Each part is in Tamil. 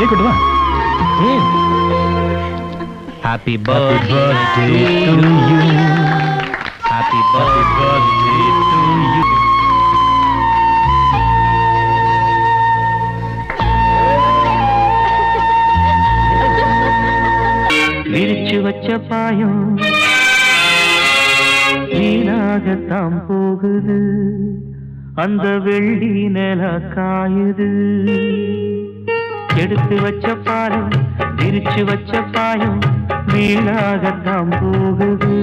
கேக் வெட்டு வா happy birthday to you happy birthday to you விரிச்சு வச்ச பாயம் வீணாகத்தான் போகுது. அந்த வெள்ளி நில காயுது. எடுத்து வச்ச பாலம் விரிச்சு வச்ச பாயம் வீணாகத்தான் போகுது.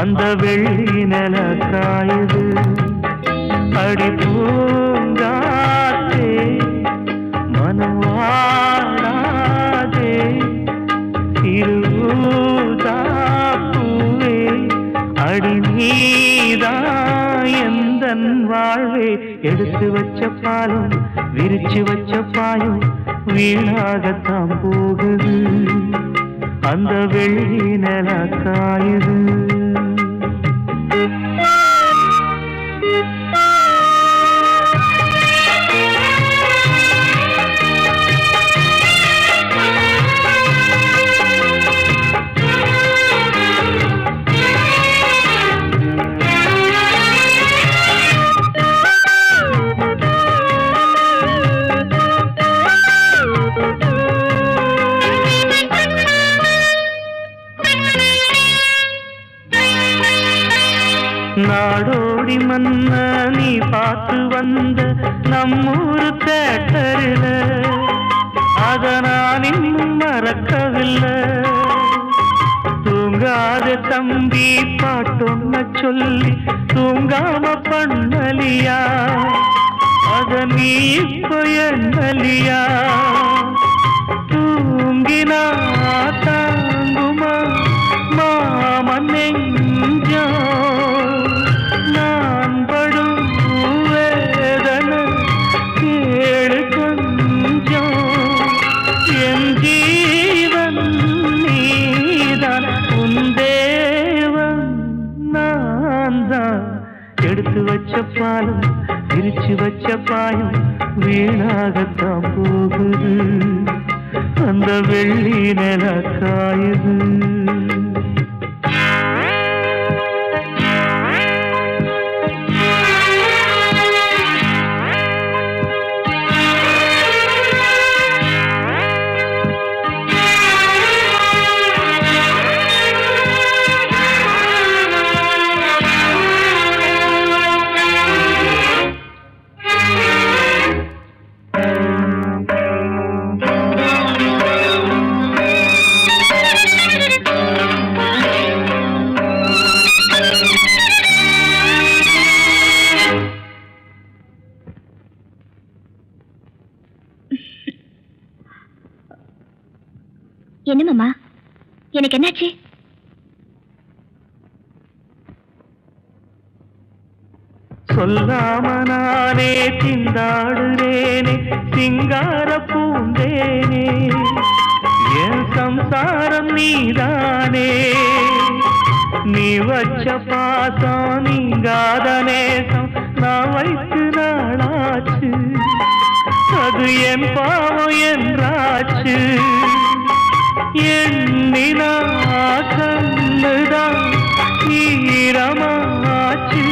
அந்த வெள்ளி நில காயுது. அடி பூங்காத்தே மனம் வாழாதே திருதாப்பூவே அடி நீதா எந்த வாழ்வே. எடுத்து வச்ச பாலம் விரிச்சு வச்ச பாயம் வீணாகத்தான் போகுது. அந்த வெள்ளி நில காயுது. நாடோடி மன்ன நீ பார்த்து வந்த நம்மூரு தேட்டரில் அத நான் இன்னும் மறக்கவில்லை. தூங்காத தம்பி பாட்டொன்ன சொல்லி தூங்காம பண்ணலியா? அத நீ இப்ப என்னலியா தூங்கினா வீணாகத்தான் போகுது. அந்த வெள்ளி நிலக்காயுது. சொல்லாம நானே திண்டாடுறேனே சிங்கார பூந்தேனே. என் சம்சாரம் நீதானே. நீ வச்ச பாசம் நீங்காத நேசம் நான் வைத்து நாளாச்சு. அது என் பாவம் என்றாச்சு. எண்ணினா கண்ணுதான் ஈரமாச்சு.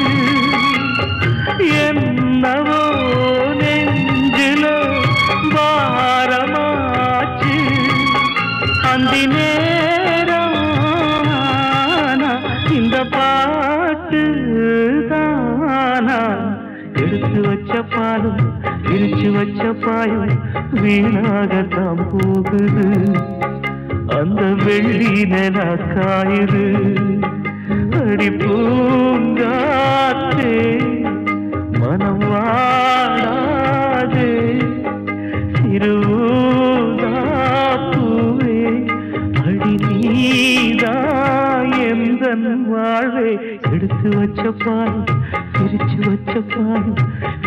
பிரிச்சு வச்ச பாயம் வீணாகத்தான் போகுது. அந்த வெள்ளி நில காயுது. அடி பூங்காத்தே மனம் வாடாதே திருதாப்பூவே அடி நீதா எந்த வாழ்வே. எடுத்து வச்ச பால் பிரிச்சு வச்ச பால்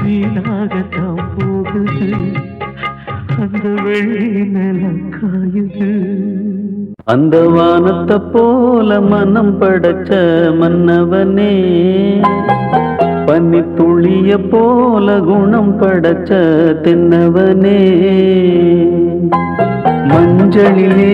வீணாகத்தான் போகுது. அந்த வெள்ளி நிலம் காயுது. அந்த வானத்தை போல மனம் படைச்ச மன்னவனே பன்னி துளிய போல குணம் படைச்ச தென்னவனே. மஞ்சளிலே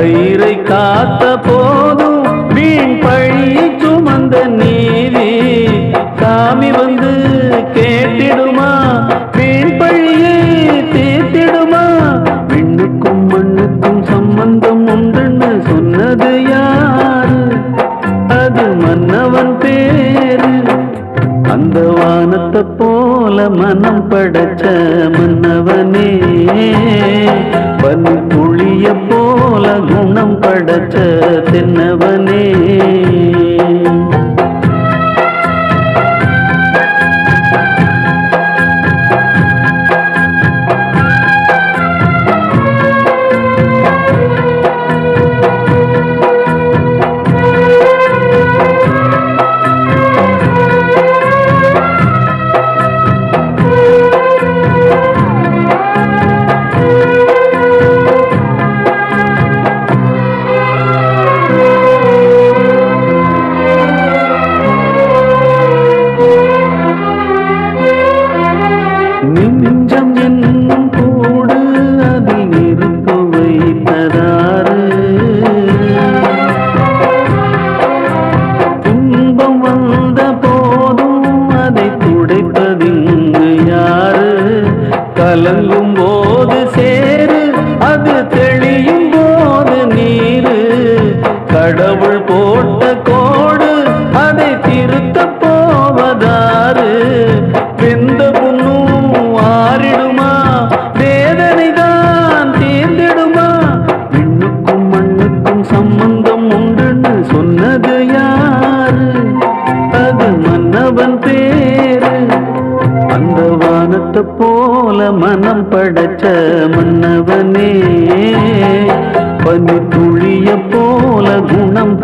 பயிரை காத்த போதும் வீண் பழி சுமந்த நீதி. சாமி வந்து கேட்டிடுமா? வீண் பழியை தீர்த்திடுமா? விண்ணுக்கும் மண்ணுக்கும் சம்பந்தம் உண்டுன்னு சொன்னது யாரு? அது மன்னவன் பேரு. அந்த வானத்தை போல மனம் படைச்ச மன்னவனே. படைச்ச தென்னவனே. போது சேரு அது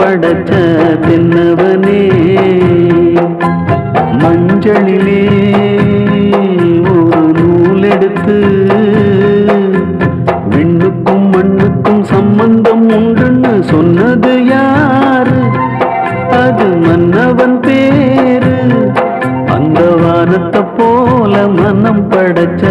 படைச்ச தின்னவனே மஞ்சளிலே ஒரு நூல் எடுத்து விண்ணுக்கும் மண்ணுக்கும் சம்பந்தம் உண்டுன்னு சொன்னது யாரு? அது மன்னவன் பேரு அந்த வானத்தை போல மனம் படைச்ச